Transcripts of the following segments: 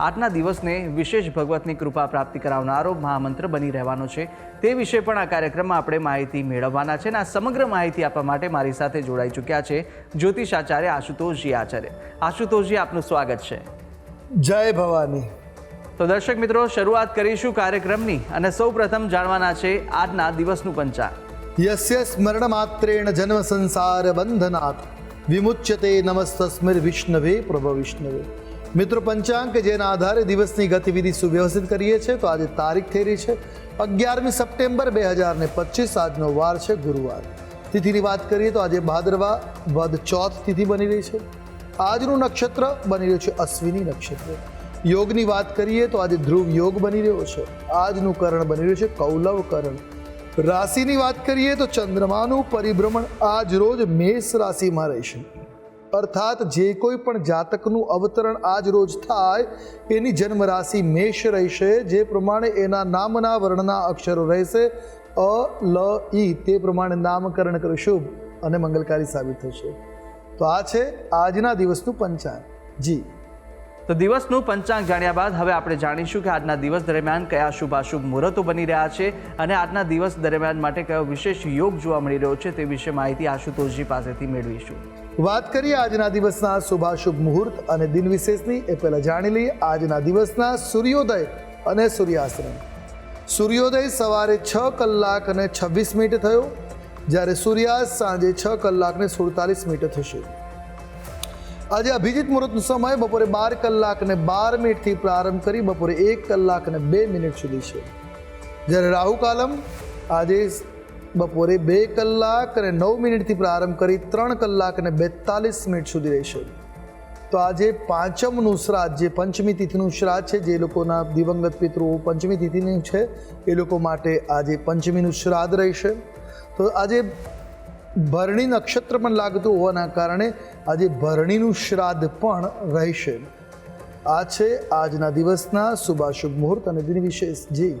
આજના દિવસને વિશેષ ભગવતની કૃપા પ્રાપ્તિ કરાવનારો મહામંત્ર બની રહેવાનો છે. તે વિશે પણ આ કાર્યક્રમમાં આપણે માહિતી મેળવવાના છે અને આ સમગ્ર માહિતી આપવા માટે મારી સાથે જોડાઈ ચૂક્યા છે જ્યોતિષ આચાર્ય આશુતોષજી આચાર્ય. આશુતોષજી આપનું સ્વાગત છે. જય ભવાની. તો દર્શક મિત્રો શરૂઆત કરીશું કાર્યક્રમની અને સૌ પ્રથમ જાણવાના છે આજના દિવસનું પંચાંગ. યસ્ય સ્મરણ માત્રેણ જન્મ સંસાર બંધનાથ. વિમુચ્યતે નમસ્તસ્મિર વિષ્ણવે પ્રભ વિષ્ણવે મિત્રો પંચાંગ કે જેના આધારે દિવસની ગતિવિધિ સુવ્યવસ્થિત કરીએ છીએ, તો આજે તારીખ થઈ રહી છે અગિયારમી સપ્ટેમ્બર બે હજાર ને પચીસ, આજનો વાર છે ગુરુવાર. તિથિની વાત કરીએ તો આજે ભાદરવા વદ ચોથ તિથિ બની રહી છે. આજનું નક્ષત્ર બની રહ્યું છે અશ્વિની નક્ષત્ર. યોગની વાત કરીએ તો આજે ધ્રુવ યોગ બની રહ્યો છે. આજનું કરણ બની રહ્યું છે કૌલવ કરણ. રાશિની વાત કરીએ તો ચંદ્રમાનું પરિભ્રમણ આજ રોજ મેષ રાશિમાં રહેશે. અર્થાત જે કોઈ પણ જાતકનું અવતરણ આજ રોજ થાય, એની જન્મ રાશિ મેષ રહેશે, જે પ્રમાણે એના નામના વર્ણના અક્ષરો રહેશે. અ, લ, ઈ, તે પ્રમાણે નામકરણ કરે શુભ અને મંગલકારી સાબિત થશે. તો આ છે આજના દિવસનું પંચાંગ. જી. તો દિવસનું પંચાંગ જાણ્યા બાદ હવે આપણે જાણીશું કે આજના દિવસ દરમિયાન કયા શુભાશુભ મુહૂર્તો બની રહ્યા છે અને આજના દિવસ દરમિયાન માટે કયો વિશેષ યોગ જોવા મળી રહ્યો છે તે વિશે માહિતી આશુતોષજી પાસેથી મેળવીશું. વાત કરીએ આજના દિવસના શુભાશુભ મુહૂર્ત અને દિન વિશેષની, એ પહેલાં જાણી લઈએ આજના દિવસના સૂર્યોદય અને સૂર્યાસ્તમય સૂર્યોદય સવારે છ કલાક અને છવ્વીસ મિનિટ થયો, જ્યારે સૂર્યાસ્ત સાંજે છ કલાકને સુડતાલીસ મિનિટ થશે. આજે અભિજીત મુહૂર્તનો સમય બપોરે બાર કલાક અને બાર મિનિટથી પ્રારંભ કરી બપોરે એક કલાક અને બે મિનિટ સુધી છે. જ્યારે રાહુ કાલમ, આજે બપોરે બે કલાક અને નવ મિનિટથી પ્રારંભ કરી ત્રણ કલાક અને બેતાલીસ મિનિટ સુધી રહેશે. તો આજે પાંચમનું શ્રાદ્ધ જે પંચમી તિથિનું શ્રાદ્ધ છે, જે લોકોના દિવંગત પિતૃઓ પંચમી તિથિનું છે, એ લોકો માટે આજે પંચમીનું શ્રાદ્ધ રહેશે. તો આજે ભરણી નક્ષત્ર પણ લાગતું હોવાના કારણે આજે ભરણીનું શ્રાદ્ધ પણ રહેશે. આ છે આજના દિવસના શુભાશુભ મુહૂર્ત અને દિન વિશેષ જી.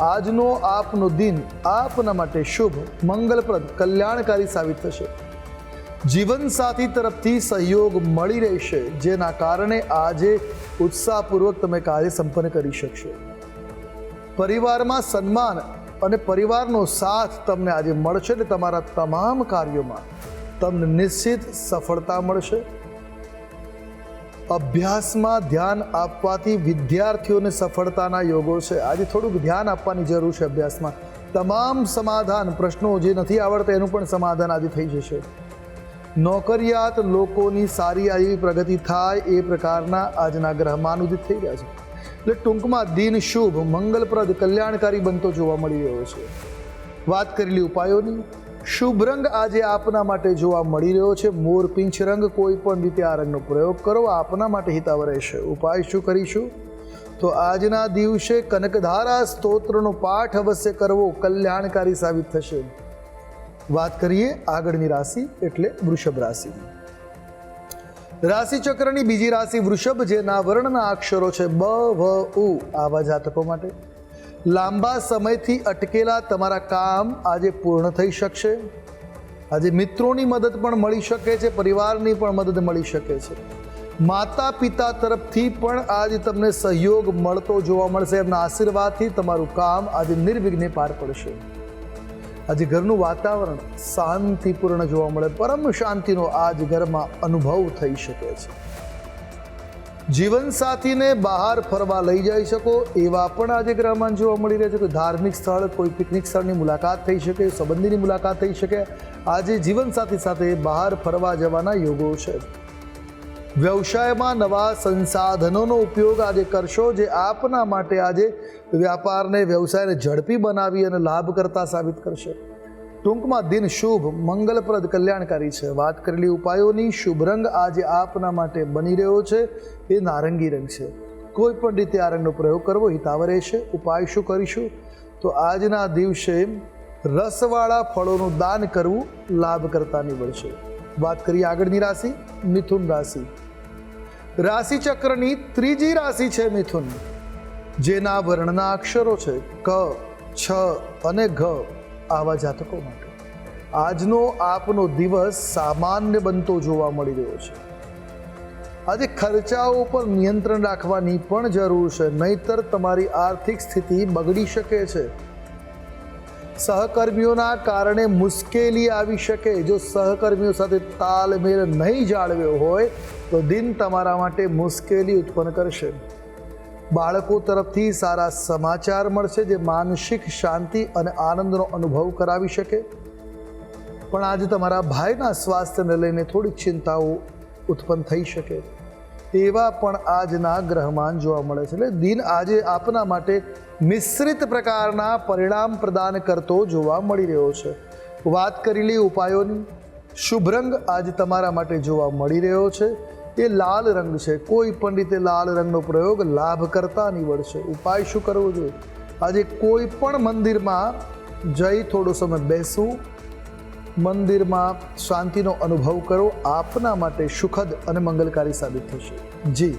આજનો આપનો દિન આપના માટે શુભ, મંગલપ્રદ, કલ્યાણકારી સાબિત થશે. જીવનસાથી તરફથી સહયોગ મળી રહેશે, જેના કારણે આજે ઉત્સાહપૂર્વક તમે કાર્ય સંપન્ન કરી શકશો. પરિવારમાં સન્માન અને પરિવારનો સાથ તમને આજે મળશે ને તમારા તમામ કાર્યોમાં. તમને નિશ્ચિત સફળતા મળશે. અભ્યાસમાં ધ્યાન આપવાથી વિદ્યાર્થીઓને સફળતાના યોગો છે. આજે થોડુંક ધ્યાન આપવાની જરૂર છે અભ્યાસમાં. તમામ સમાધાન પ્રશ્નો જે નથી આવડતા એનું પણ સમાધાન આજે થઈ જશે. નોકરિયાત લોકોની સારી એવી પ્રગતિ થાય એ પ્રકારના આજના ગ્રહમાં ઉદિત થઈ રહ્યા છે. એટલે ટૂંકમાં દિન શુભ, મંગલપ્રદ, કલ્યાણકારી બનતો જોવા મળી રહ્યો છે. વાત કરેલી ઉપાયોની. શુભ રંગ આજે આપના માટે જોવા મળી રહ્યો છે. મોર પિંચ રંગ કોઈ પણ રીતે આ રંગનો પ્રયોગ કરો, આપના માટે હિતાવ રહેશે. ઉપાય શું કરીશું? તો આજના દિવસે કનકધારા સ્તોત્રનો પાઠ અવશ્ય કરવો કલ્યાણકારી સાબિત થશે. વાત કરીએ આગળની રાશિ એટલે વૃષભ રાશિ. રાશિ ચક્રની બીજી રાશિ વૃષભ, જેના વર્ણના અક્ષરો છે બ, વ, ઉ. આવા જાતકો માટે. લાંબા સમયથી અટકેલા તમારા કામ આજે પૂર્ણ થઈ શકશે. આજે મિત્રોની મદદ પણ મળી શકે છે, પરિવારની પણ મદદ મળી શકે છે. માતા પિતા તરફથી પણ આજે તમને સહયોગ મળતો જોવા મળશે. એમના આશીર્વાદથી તમારું કામ આજે નિર્વિઘ્ને પાર પડશે. આજે ઘરનું વાતાવરણ શાંતિપૂર્ણ જોવા મળે. પરમ શાંતિનો આજ ઘરમાં અનુભવ થઈ શકે છે. જીવનસાથીને બહાર ફરવા લઈ જઈ શકો, એવા પણ આજે ગ્રહમાન જોવા મળી રહ્યા છે કોઈ ધાર્મિક સ્થળ, કોઈ પિકનિક સ્થળની મુલાકાત થઈ શકે, સંબંધીની મુલાકાત થઈ શકે. આજે જીવનસાથી સાથે બહાર ફરવા જવાના યોગો છે. વ્યવસાયમાં નવા સંસાધનોનો ઉપયોગ આજે કરશો જે આપના માટે આજે વ્યાપારને, વ્યવસાયને ઝડપી બનાવી અને લાભકર્તા સાબિત કરશે. ટૂંકમાં દિન શુભ, મંગલપ્રદ, કલ્યાણકારી છે. વાત કરેલી ઉપાયોની, શુભ રંગ આજે આપના માટે બની રહ્યો છે. એ નારંગી રંગ છે. કોઈ પણ રીતે આ રંગનો પ્રયોગ કરવો હિતાવ રહેશે. ઉપાય શું કરીશું? તો આજના દિવસે રસવાળા ફળોનું દાન કરવું લાભ કરતા નીવડશે વાત કરીએ આગળની રાશિ, મિથુન રાશિ. રાશિ ચક્રની ત્રીજી રાશિ છે મિથુન. જેના વર્ણના અક્ષરો છે ક, છ અને ઘ. આવા જાતકો માટે. આજનો આપનો દિવસ સામાન્ય બનતો જોવા મળી રહ્યો છે. આજે ખર્ચાઓ પર નિયંત્રણ રાખવાની પણ જરૂર છે, નહીતર તમારી આર્થિક સ્થિતિ બગડી શકે છે. સહકર્મીઓના કારણે મુશ્કેલી આવી શકે. જો સહકર્મીઓ સાથે તાલમેલ નહીં જાળવ્યો હોય, તો દિન તમારા માટે મુશ્કેલી ઉત્પન્ન કરશે. બાળકો તરફથી સારા સમાચાર મળશે જે માનસિક શાંતિ અને આનંદનો અનુભવ કરાવી શકે. પણ આજે તમારા ભાઈના સ્વાસ્થ્યને લઈને થોડીક ચિંતાઓ ઉત્પન્ન થઈ શકે. તેવા પણ આજના ગ્રહમાન જોવા મળે છે. એટલે દિન આજે આપના માટે મિશ્રિત પ્રકારના પરિણામ પ્રદાન કરતો જોવા મળી રહ્યો છે. વાત કરેલી ઉપાયોની. શુભ રંગ આજે તમારા માટે જોવા મળી રહ્યો છે. એ લાલ રંગ છે. કોઈ પણ રીતે લાલ રંગનો પ્રયોગ લાભ કરતા નીવડશે. ઉપાય શું કરવો જોઈએ? આજે કોઈ પણ મંદિરમાં જઈ થોડો સમય બેસવું, મંદિરમાં શાંતિનો અનુભવ કરો, આપના માટે સુખદ અને મંગલકારી સાબિત થશે. જી.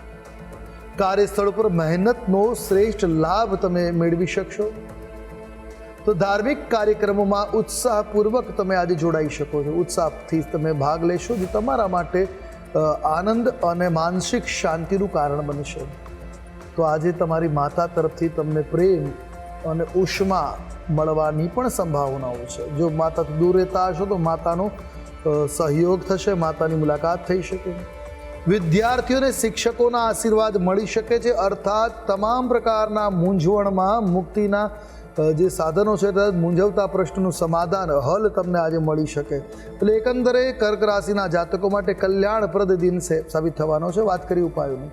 કાર્યસ્થળ પર મહેનતનો શ્રેષ્ઠ લાભ તમે મેળવી શકશો. તો ધાર્મિક કાર્યક્રમોમાં ઉત્સાહપૂર્વક તમે આજે જોડાઈ શકો છો. ઉત્સાહથી તમે ભાગ લેશો, જે તમારા માટે આનંદ અને માનસિક શાંતિનું કારણ બનશે તો આજે તમારી માતા તરફથી તમને પ્રેમ અને ઉષ્મા મળવાની પણ સંભાવનાઓ છે. જો માતાથી દૂર રહેતા હશો, તો માતાનો સહયોગ થશે, માતાની મુલાકાત થઈ શકે. વિદ્યાર્થીઓને શિક્ષકોના આશીર્વાદ મળી શકે છે. અર્થાત તમામ પ્રકારના મૂંઝવણમાં મુક્તિના જે સાધનો છે મૂંઝવતા પ્રશ્નનું સમાધાન, હલ તમને આજે મળી શકે. એટલે એકંદરે કર્ક રાશિના જાતકો માટે કલ્યાણપ્રદ દિન છે સાબિત થવાનો છે. વાત કરી ઉપાયોની.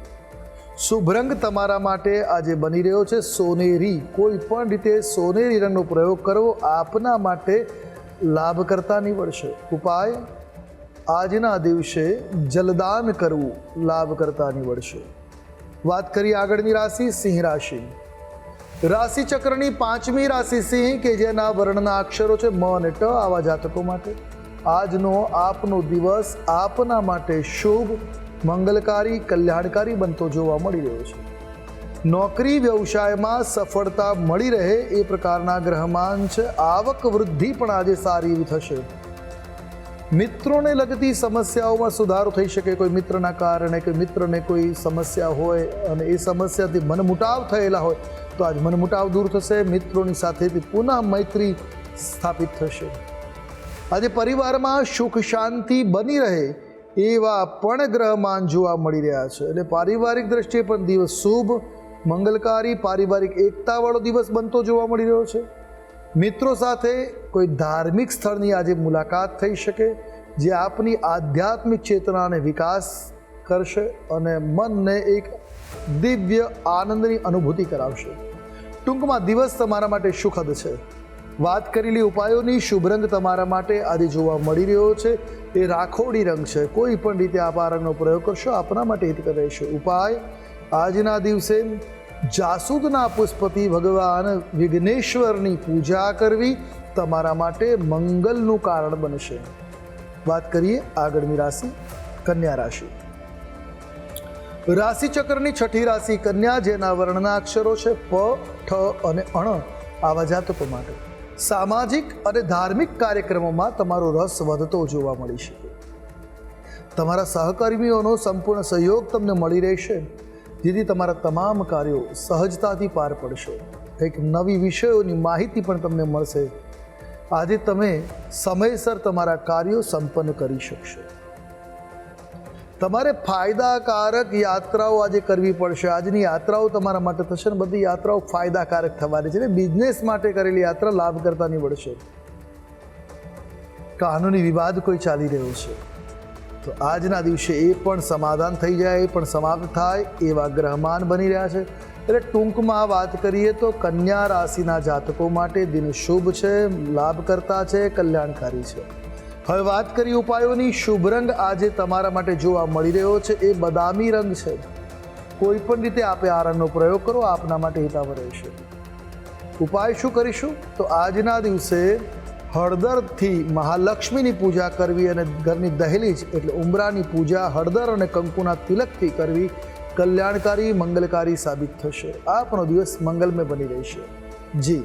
શુભ રંગ તમારા માટે આજે બની રહ્યો છે. સોનેરી, કોઈ પણ રીતે સોનેરી રંગનો પ્રયોગ કરવો આપના માટે લાભકર્તા નીવડશે. ઉપાય? આજના દિવસે જલદાન કરવું લાભ કરતા નીવડશે. વાત કરીએ આગળની રાશિ સિંહ રાશિ. રાશિ ચક્રની પાંચમી રાશિ સિંહ કે જેના વર્ણના અક્ષરો છે મ અને ટ આવા જાતકો માટે. આજનો આપનો દિવસ આપના માટે શુભ, મંગલકારી, કલ્યાણકારી બનતો જોવા મળી રહ્યો છે. નોકરી, વ્યવસાયમાં સફળતા મળી રહે એ પ્રકારના ગ્રહમાન છે. આવક વૃદ્ધિ પણ આજે સારી એવી થશે. મિત્રોને લગતી સમસ્યાઓમાં સુધારો થઈ શકે, કોઈ મિત્રના કારણે કે મિત્રને કોઈ સમસ્યા હોય અને એ સમસ્યાથી મનમુટાવ થયેલા હોય, તો આજ મનમુટાવ દૂર થશે, મિત્રોની સાથેથી પુનઃ મૈત્રી સ્થાપિત થશે. આજે પરિવારમાં સુખ શાંતિ બની રહે એવા પણ ગ્રહમાન જોવા મળી રહ્યા છે. એટલે પારિવારિક દ્રષ્ટિએ પણ દિવસ શુભ, મંગલકારી, પારિવારિક એકતાવાળો દિવસ બનતો જોવા મળી રહ્યો છે. મિત્રો સાથે કોઈ ધાર્મિક સ્થળની આજે મુલાકાત થઈ શકે, જે આપની આધ્યાત્મિક ચેતનાને વિકાસ કરશે અને મનને એક દિવ્ય આનંદની અનુભૂતિ કરાવશે. ટૂંકમાં દિવસ તમારા માટે સુખદ છે. વાત કરેલી ઉપાયોની શુભ રંગ તમારા માટે આજે જોવા મળી રહ્યો છે. એ રાખોડી રંગ છે. કોઈ પણ રીતે આપ આ રંગનો પ્રયોગ કરશો, આપના માટે હિતકર રહેશે ઉપાય, આજના દિવસે જાસૂદના પુષ્પથી ભગવાન વિઘ્નેશ્વરની પૂજા કરવી તમારા માટે મંગલનું કારણ બનશે. વાત કરીએ આગળની રાશિ, કન્યા રાશિ. રાશિ ચક્રની છઠ્ઠી રાશિ કન્યા, જેના વર્ણના અક્ષરો છે પ, ઠ અને અણ, આવા જાતકો માટે. સામાજિક અને ધાર્મિક કાર્યક્રમોમાં તમારો રસ વધતો જોવા મળી શકે. તમારા સહકર્મીઓનો સંપૂર્ણ સહયોગ તમને મળી રહેશે. જેથી તમારા તમામ કાર્યો સહજતાથી પાર પડશે. કંઈક નવી વિષયોની માહિતી પણ તમને મળશે. આજે તમે સમયસર તમારા કાર્યો સંપન્ન કરી શકશો. તમારે ફાયદાકારક યાત્રાઓ આજે કરવી પડશે. આજની યાત્રાઓ તમારા માટે થશે ને બધી યાત્રાઓ ફાયદાકારક થવાની છે ને બિઝનેસ માટે કરેલી યાત્રા લાભ કરતા નીવડશે. કાનૂની વિવાદ કોઈ ચાલી રહ્યો છે. તો આજના દિવસે એ પણ સમાધાન થઈ જાય, એ પણ સમાપ્ત થાય એવા ગ્રહમાન બની રહ્યા છે. એટલે ટૂંકમાં વાત કરીએ તો કન્યા રાશિના જાતકો માટે દિન શુભ છે લાભકર્તા છે, કલ્યાણકારી છે. હવે વાત કરી ઉપાયોની. શુભ રંગ આજે તમારા માટે જોવા મળી રહ્યો છે, એ બદામી રંગ છે. કોઈ પણ રીતે આપે આ રંગનો પ્રયોગ કરો, આપના માટે હિતાવ રહેશે. ઉપાય શું કરીશું? તો આજના દિવસે હળદરથી મહાલક્ષ્મીની પૂજા કરવી અને ઘરની દહેલીજ એટલે ઉમરાની પૂજા, હળદર અને કંકુના તિલકથી કરવી કલ્યાણકારી, મંગલકારી સાબિત થશે. આપનો દિવસ મંગલમય બની રહેશે. જી.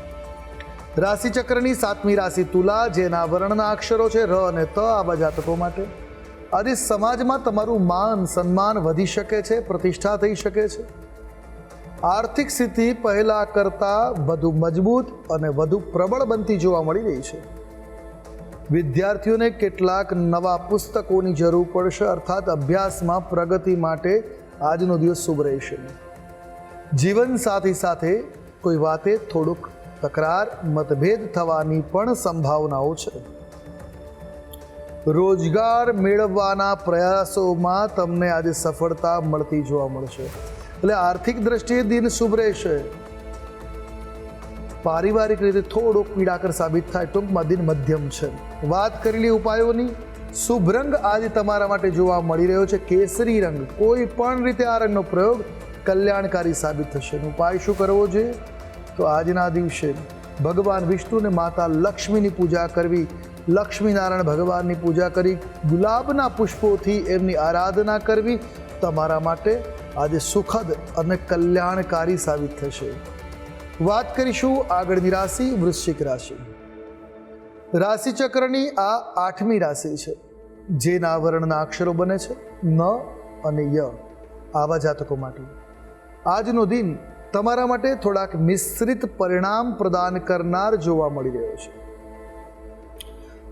રાશિ ચક્રની સાતમી રાશિ તુલા, જેના વર્ણના અક્ષરો છે ર અને ત આવા જાતકો માટે. આજે સમાજમાં તમારું માન, સન્માન વધી શકે છે, પ્રતિષ્ઠા થઈ શકે છે. આર્થિક સ્થિતિ પહેલા કરતાં વધુ મજબૂત અને વધુ પ્રબળ બનતી જોવા મળી રહી છે. વિદ્યાર્થીઓને કેટલાક નવા પુસ્તકોની જરૂર પડશે, અર્થાત અભ્યાસમાં પ્રગતિ માટે આજનો દિવસ શુભ રહેશે. જીવન સાથી સાથે કોઈ વાતે થોડુંક તકરાર, મતભેદ થવાની પણ સંભાવનાઓ છે. રોજગાર મેળવવાના પ્રયાસોમાં તમને આજે સફળતા મળતી જોવા મળશે. એટલે આર્થિક દ્રષ્ટિએ દિન શુભ રહેશે. પારિવારિક રીતે થોડોક પીડાકર સાબિત થાય, ટૂંકમાં દિન મધ્યમ છે. વાત કરેલી ઉપાયોની. શુભ રંગ આજે તમારા માટે જોવા મળી રહ્યો છે. કેસરી રંગ, કોઈ પણ રીતે આ રંગનો પ્રયોગ કલ્યાણકારી સાબિત થશે. ઉપાય શું કરવો જોઈએ? તો આજના દિવસે ભગવાન વિષ્ણુને માતા લક્ષ્મીની પૂજા કરવી, લક્ષ્મીનારાયણ ભગવાનની પૂજા કરી, ગુલાબના પુષ્પોથી એમની આરાધના કરવી તમારા માટે આજે સુખદ અને કલ્યાણકારી સાબિત થશે. વાત કરીશું આગળની રાશિ, વૃશ્ચિક રાશિ. રાશિચક્રની આ આઠમી રાશિ છે, જેના વર્ણના અક્ષરો બને છે ન અને ય. આવા જાતકો માટે. આજનો દિન તમારા માટે થોડાક મિશ્રિત પરિણામ પ્રદાન કરનાર જોવા મળી રહ્યો છે.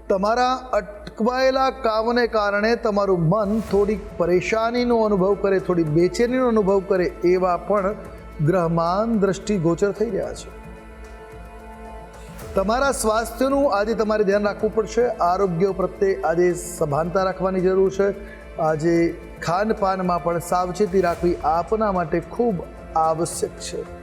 તમારા અટકવાયેલા કામને કારણે તમારું મન થોડીક પરેશાનીનો અનુભવ કરે, થોડી બેચેનીનો અનુભવ કરે એવા પણ ગ્રહમાન દ્રષ્ટિ ગોચર થઈ રહ્યા છે. તમારા સ્વાસ્થ્યનું આજે તમારે ધ્યાન રાખવું પડશે, આરોગ્ય પ્રત્યે આજે સભાનતા રાખવાની જરૂર છે. આજે ખાનપાનમાં પણ સાવચેતી રાખવી આપના માટે ખૂબ આવશ્યક છે.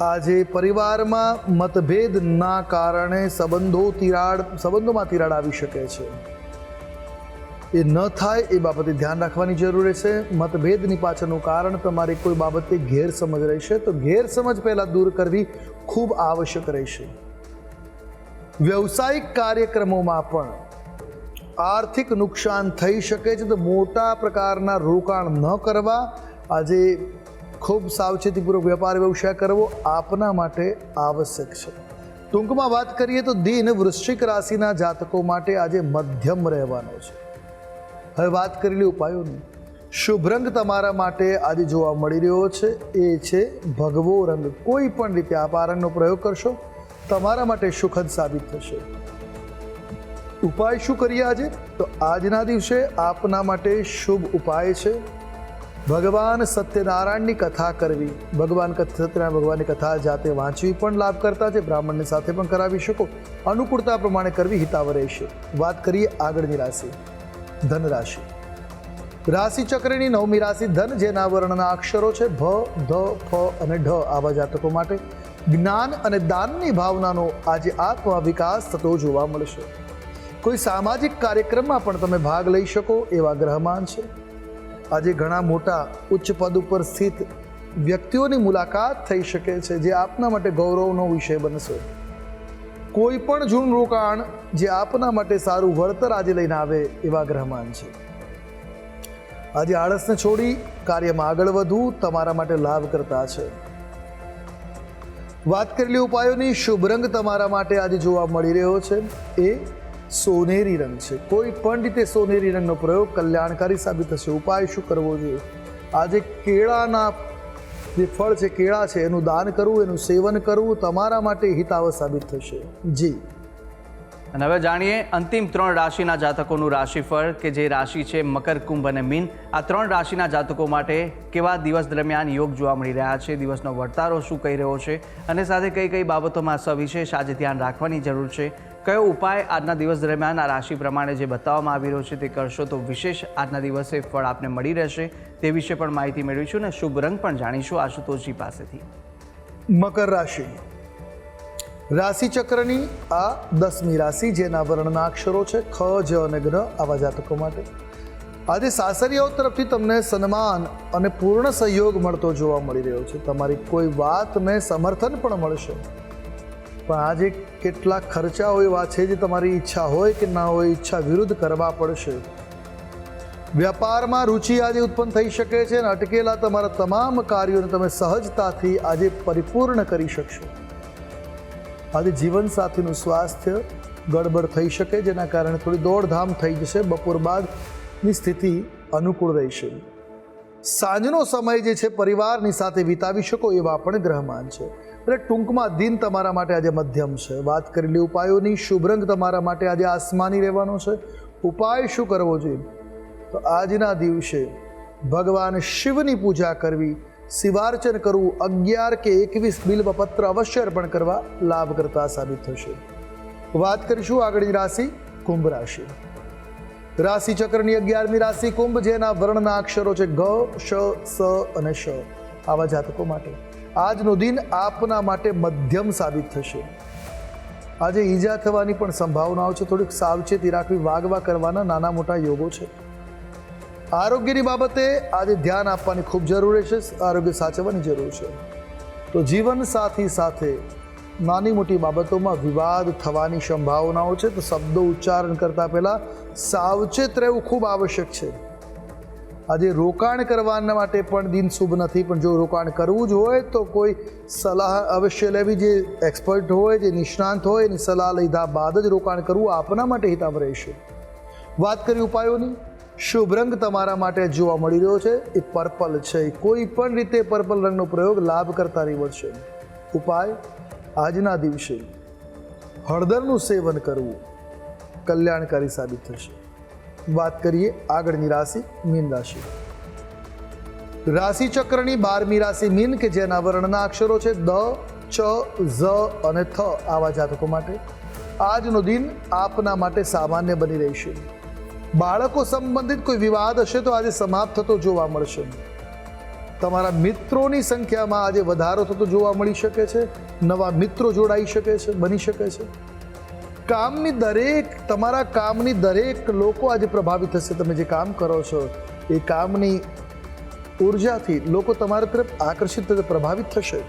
આજે પરિવારમાં મતભેદના કારણે સંબંધો તિરાડ, સંબંધોમાં તિરાડ આવી શકે છે. એ ન થાય એ બાબતે ધ્યાન રાખવાની જરૂર રહેશે મતભેદની પાછળનું કારણ તમારી કોઈ બાબતે ગેરસમજ રહેશે તો ગેરસમજ પહેલાં દૂર કરવી ખૂબ આવશ્યક રહેશે. વ્યવસાયિક કાર્યક્રમોમાં પણ આર્થિક નુકસાન થઈ શકે છે તો મોટા પ્રકારના રોકાણ ન કરવા આજે ખૂબ સાવચેતીપૂર્વક વેપાર વ્યવસાય કરવો આપના માટે આવશ્યક છે. ટૂંકમાં વાત કરીએ તો દિન વૃશ્ચિક રાશિના જાતકો માટે આજે મધ્યમ રહેવાનો છે. હવે વાત કરેલી ઉપાયોની. શુભ રંગ તમારા માટે આજે જોવા મળી રહ્યો છે. એ છે ભગવો રંગ. કોઈ પણ રીતે આપ આ રંગનો પ્રયોગ કરશો, તમારા માટે સુખદ સાબિત થશે. ઉપાય શું કરીએ આજે? તો આજના દિવસે આપના માટે શુભ ઉપાય છે. ભગવાન સત્યનારાયણની કથા કરવી. ભગવાન સત્યનારાયણ ભગવાનની કથા જાતે વાંચવી પણ લાભ કરતા છે. બ્રાહ્મણની સાથે પણ કરાવી શકો. અનુકૂળતા પ્રમાણે કરવી હિતાવ રહેશે વાત કરીએ આગળની રાશિ. ધન રાશિ. રાશિ ચક્રની નવમી રાશિ ધન, જેના વર્ણના અક્ષરો છે ભ, ધ, ફ અને ઢ, આવા જાતકો માટે. જ્ઞાન અને દાનની ભાવનાનો આજે આત્મ વિકાસ થતો જોવા મળશે. કોઈ સામાજિક કાર્યક્રમમાં પણ તમે ભાગ લઈ શકો એવા ગ્રહમાન છે. આજે ઘણા મોટા ઉચ્ચ પદ ઉપર સ્થિત વ્યક્તિઓની મુલાકાત થઈ શકે છે જે આપના માટે ગૌરવનો વિષય બનશે. કોઈ પણ જૂનું રોકાણ જે આપના માટે સારું વળતર આજે લઈને આવે એવા ગ્રહમાન છે. આજે આળસને છોડી કાર્યમાં આગળ વધવું તમારા માટે લાભ કરતા છે. વાત કરેલી ઉપાયોની શુભ રંગ તમારા માટે આજે જોવા મળી રહ્યો છે. એ સોનેરી રંગ છે. કોઈ પણ રીતે સોનેરી રંગનો પ્રયોગ કલ્યાણકારી સાબિત થશે. ઉપાય શું કરવો જોઈએ? આજે કેળાના જે ફળ છે, કેળા છે, એનું દાન કરવું, એનું સેવન કરવું તમારા માટે હિતાવ સાબિત થશે. જી. અને હવે જાણીએ અંતિમ ત્રણ રાશિના જાતકોનું રાશિફળ કે જે રાશિ છે, મકર, કુંભ અને મીન. આ ત્રણ રાશિના જાતકો માટે કેવા દિવસ દરમિયાન યોગ જોવા મળી રહ્યા છે, દિવસનો વર્તારો શું કહી રહ્યો છે? અને સાથે કઈ કઈ બાબતોમાં સવિશેષ આજે ધ્યાન રાખવાની જરૂર છે? કયો ઉપાય આજના દિવસ દરમિયાન આ રાશિ પ્રમાણે જે બતાવવામાં આવી રહ્યો છે તે કરશો તો વિશેષ આજના દિવસે ફળ આપને મળી રહેશે. તે વિશે પણ માહિતી મેળવીશું અને શુભ રંગ પણ જાણીશું આશુતોષજી પાસેથી. મકર રાશિ. રાશિ ચક્રની આ દસમી રાશિ, જેના વર્ણના અક્ષરો છે ખ, જ અને ગ્રહ આવા જાતકો માટે. આજે સાસરીયાઓ તરફથી તમને સન્માન અને પૂર્ણ સહયોગ મળતો જોવા મળી રહ્યો છે. તમારી કોઈ વાતને સમર્થન પણ મળશે. પણ આજે કેટલાક ખર્ચાઓ એવા છે જે તમારી ઈચ્છા હોય કે ના હોય, ઈચ્છા વિરુદ્ધ કરવા પડશે. વ્યાપારમાં રુચિ આજે ઉત્પન્ન થઈ શકે છે અને અટકેલા તમારા તમામ કાર્યોને તમે સહજતાથી આજે પરિપૂર્ણ કરી શકશો. આજે જીવનસાથીનું સ્વાસ્થ્ય ગડબડ થઈ શકે, જેના કારણે થોડી દોડધામ થઈ જશે, બપોર બાદની સ્થિતિ અનુકૂળ રહેશે. સાંજનો સમય જે છે પરિવારની સાથે વિતાવી શકો એવા પણ ગ્રહમાન છે. એટલે ટૂંકમાં દિન તમારા માટે આજે મધ્યમ છે. વાત કરેલી ઉપાયોની, શુભ રંગ તમારા માટે આજે આસમાની રહેવાનો છે. ઉપાય શું કરવો જોઈએ? તો આજના દિવસે ભગવાન શિવની પૂજા કરવી, શિવાર્ચન કરવું, અગિયાર કે એકવીસ બિલ્વપત્ર અવશ્ય અર્પણ કરવા લાભકર્તા સાબિત થશે. વાત કરીશું આગળની રાશિ, કુંભ રાશિ. રાશિ ચક્રની અગિયારમી રાશિ કુંભ, જેના વર્ણના અક્ષરો છે ગ, શ, સ અને શ. આવા જાતકો માટે. આજનો દિન આપના માટે મધ્યમ સાબિત થશે. આજે ઈજા થવાની પણ સંભાવનાઓ છે. થોડીક સાવચેતી રાખવી, વાગવા કરવાના નાના મોટા યોગો છે. આરોગ્યની બાબતે આજે ધ્યાન આપવાની ખૂબ જરૂરી છે આરોગ્ય સાચવવાની જરૂર છે. તો જીવન સાથી સાથે નાની મોટી બાબતોમાં વિવાદ થવાની સંભાવનાઓ છે, તો શબ્દો ઉચ્ચારણ કરતાં પહેલાં સાવચેત રહેવું ખૂબ આવશ્યક છે. આજે રોકાણ કરવાના માટે પણ દિન શુભ નથી, પણ જો રોકાણ કરવું જ હોય, તો કોઈ સલાહ અવશ્ય લેવી. જે એક્સપર્ટ હોય, જે નિષ્ણાંત હોય, એની સલાહ લીધા બાદ જ રોકાણ કરવું આપના માટે હિતાવ રહેશે. વાત કરી ઉપાયોની. શુભ રંગ તમારા માટે જોવા મળી રહ્યો છે. એ પર્પલ છે. કોઈ પણ રીતે પર્પલ રંગનો પ્રયોગ લાભ કરતા નીવડશે ઉપાય. આજના દિવસે હળદરનું સેવન કરવું કલ્યાણકારી સાબિત થશે. વાત કરીએ આગળની રાશિ મીન રાશિ. રાશિ ચક્રની બારમી રાશિ મીન કે જેના વર્ણના અક્ષરો છે દ, ચ, ઝ અને થ આવા જાતકો માટે. આજનો દિન આપના માટે સામાન્ય બની રહેશે. બાળકો સંબંધિત કોઈ વિવાદ હશે તો આજે સમાપ્ત થતો જોવા મળશે. તમારા મિત્રોની સંખ્યામાં આજે વધારો થતો જોવા મળી શકે છે, નવા મિત્રો જોડાઈ શકે છે, બની શકે છે. કામની દરેક, તમારા કામની દરેક લોકો આજે પ્રભાવિત થશે. તમે જે કામ કરો છો, એ કામની ઉર્જાથી લોકો તમારા તરફ આકર્ષિત થશે, પ્રભાવિત થશે.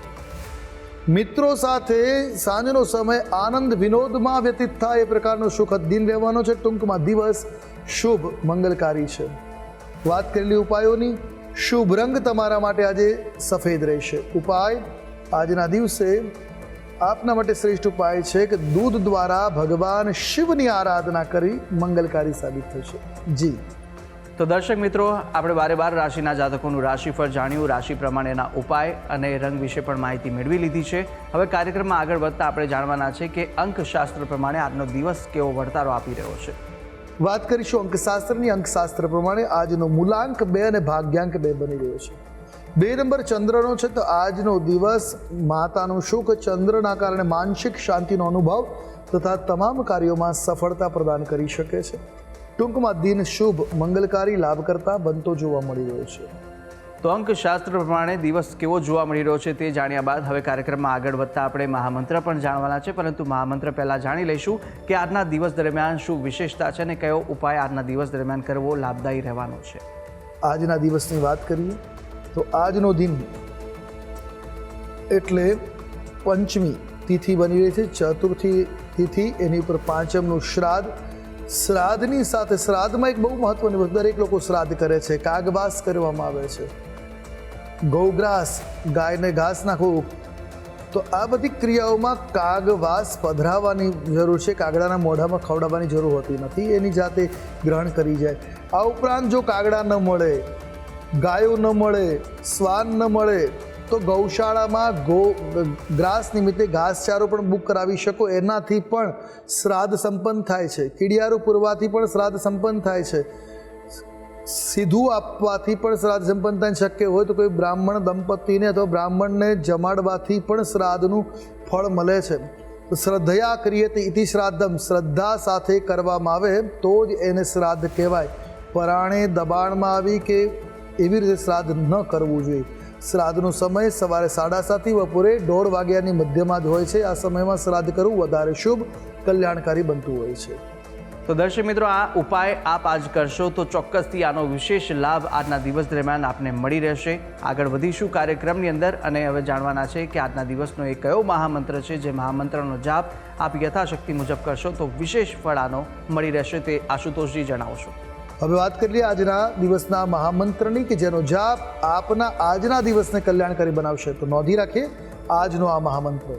મિત્રો સાથે સાંજનો સમય આનંદ વિનોદમાં વ્યતીત થાય એ પ્રકારનો સુખદ દિન રહેવાનો છે. ટૂંકમાં દિવસ શુભ, મંગલકારી છે. વાત કરેલી ઉપાયોની શુભ રંગ તમારા માટે આજે સફેદ રહેશે. ઉપાય, આજના દિવસે આપના માટે શ્રેષ્ઠ ઉપાય છે કે દૂધ દ્વારા ભગવાન શિવની આરાધના કરી મંગલકારી સાબિત થશે. જી. તો દર્શક મિત્રો, આપણે બારે બાર રાશિના જાતકોનું રાશિફળ જાણ્યું, રાશિ પ્રમાણેના ઉપાય અને રંગ વિશે પણ માહિતી મેળવી લીધી છે. હવે કાર્યક્રમમાં આગળ વધતા આપણે જાણવાના છે કે અંકશાસ્ત્ર પ્રમાણે આજનો દિવસ કેવો વર્તારો આપી રહ્યો છે. વાત કરીશું અંકશાસ્ત્રની. અંકશાસ્ત્ર પ્રમાણે આજનો મૂલાંક બે અને ભાગ્યાંક બે બની રહ્યો છે. બે નંબર ચંદ્રનો છે તો આજનો દિવસ માતાનો સુખ ચંદ્રના કારણે માનસિક શાંતિનો અનુભવ તથા તમામ કાર્યોમાં સફળતા પ્રદાન કરી શકે છે. ટૂંકમાં દિન શુભ, મંગલકારી લાભ કરતા બનતો જોવા મળી રહ્યો છે. તો અંકશાસ્ત્ર પ્રમાણે દિવસ કેવો જોવા મળી રહ્યો છે તે જાણ્યા બાદ હવે કાર્યક્રમમાં આગળ વધતા આપણે મહામંત્ર પણ જાણવાના છે, પરંતુ મહામંત્ર પહેલાં જાણી લઈશું કે આજના દિવસ દરમિયાન શું વિશેષતા છે અને કયો ઉપાય આજના દિવસ દરમિયાન કરવો લાભદાયી રહેવાનો છે. આજના દિવસની વાત કરીએ તો આજનો દિન એટલે પંચમી તિથિ બની રહી છે, ચતુર્થી તિથિ, એની ઉપર પાંચમનું શ્રાદ્ધ. શ્રાદ્ધની સાથે શ્રાદ્ધમાં એક બહુ મહત્વની દરેક લોકો શ્રાદ્ધ કરે છે કાગવાસ કરવામાં આવે છે. ગૌગ્રાસ, ગાયને ઘાસ નાખવું. તો આ બધી ક્રિયાઓમાં કાગવાસ પધરાવવાની જરૂર છે. કાગડાના મોઢામાં ખવડાવવાની જરૂર હોતી નથી. એની જાતે ગ્રહણ કરી જાય. આ ઉપરાંત જો કાગડા ન મળે, ગાયો ન મળે, શ્વાન ન મળે, તો ગૌશાળામાં ગો, ગ્રાસ નિમિત્તે ઘાસચારો પણ બુક કરાવી શકો. એનાથી પણ શ્રાદ્ધ સંપન્ન થાય છે. કીડિયારું પૂરવાથી પણ શ્રાદ્ધ સંપન્ન થાય છે. સીધું આપવાથી પણ શ્રાદ્ધ સંપન્ન થાય. શક્ય હોય તો કોઈ બ્રાહ્મણ દંપતીને અથવા બ્રાહ્મણને જમાડવાથી પણ શ્રાદ્ધનું ફળ મળે છે. તો શ્રદ્ધયા કરીએ તે ઇતિ શ્રાદ્ધમ. શ્રદ્ધા સાથે કરવામાં આવે તો જ એને શ્રાદ્ધ કહેવાય. પરાણે દબાણમાં આવી કે એવી રીતે શ્રાદ્ધ ન કરવું જોઈએ. શ્રાદ્ધનો સમય સવારે સાડા સાતથી બપોરે દોઢ વાગ્યાની મધ્યમાં જ હોય છે. આ સમયમાં શ્રાદ્ધ કરવું વધારે શુભ, કલ્યાણકારી બનતું હોય છે. તો દર્શક મિત્રો, આ ઉપાય આપ આજ કરશો તો ચોક્કસથી આનો વિશેષ લાભ આજના દિવસ દરમિયાન આપને મળી રહેશે. આગળ વધીશું કાર્યક્રમની અંદર અને હવે જાણવાના છે કે આજના દિવસનો એ કયો મહામંત્ર છે જે મહામંત્રનો જાપ આપ યથાશક્તિ મુજબ કરશો તો વિશેષ ફળ આનો મળી રહેશે તે આશુતોષજી જણાવશો. હવે વાત કરીએ આજના દિવસના મહામંત્રની કે જેનો જાપ આપના આજના દિવસને કલ્યાણકારી બનાવશે. તો નોંધી રાખીએ આજનો આ મહામંત્ર.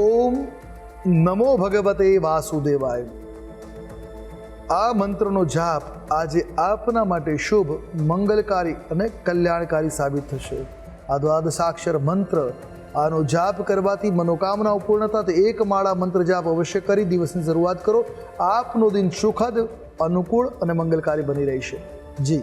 ઓમ નમો ભગવતે વાસુદેવાય. આ મંત્રનો જાપ આજે આપના માટે શુભ, મંગલકારી અને કલ્યાણકારી સાબિત થશે. આ દ્વાદશાક્ષર મંત્ર, આનો જાપ કરવાથી મનોકામનાઓ પૂર્ણ થતા એક માળા મંત્ર જાપ અવશ્ય કરી દિવસની શરૂઆત કરો. આપનો દિન સુખદ, અનુકૂળ અને મંગલકારી બની રહેશે. જી.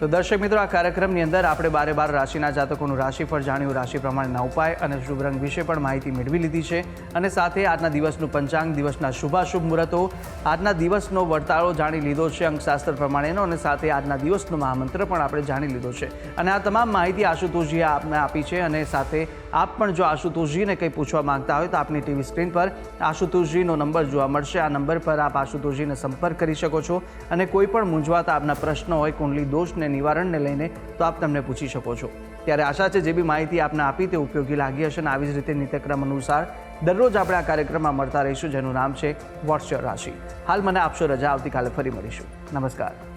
તો દર્શક મિત્રો, આ કાર્યક્રમની અંદર આપણે બારે બાર રાશિના જાતકોનું રાશિફળ જાણ્યું, રાશિ પ્રમાણેના ઉપાય અને શુભ રંગ વિશે પણ માહિતી મેળવી લીધી છે. અને સાથે આજના દિવસનું પંચાંગ, દિવસના શુભાશુભ મુહૂર્તો, આજના દિવસનો વર્તાળો જાણી લીધો છે, અંકશાસ્ત્ર પ્રમાણેનો અને સાથે આજના દિવસનો મહામંત્ર પણ આપણે જાણી લીધો છે. અને આ તમામ માહિતી આશુતોષજીએ આપને આપી છે અને સાથે આપ પણ જો આશુતોષજીને કંઈ પૂછવા માંગતા હોય તો આપની ટીવી સ્ક્રીન પર આશુતોષજીનો નંબર જોવા મળશે. આ નંબર પર આપ આશુતોષજીને સંપર્ક કરી શકો છો અને કોઈ પણ મૂંઝવાતા આપના પ્રશ્નો હોય, કુંડલી દોષને, નિવારણને લઈને તો આપ તમને પૂછી શકો છો. ત્યારે આશા છે જે બી માહિતી આપને આપી તે ઉપયોગી લાગી હશે અને આવી જ રીતે નિત્યક્રમ અનુસાર દરરોજ આપણે આ કાર્યક્રમમાં મળતા રહીશું, જેનું નામ છે વોટ્સ યોર રાશિ. હાલ મને આપશો રજા, આવતીકાલે ફરી મળીશું. નમસ્કાર.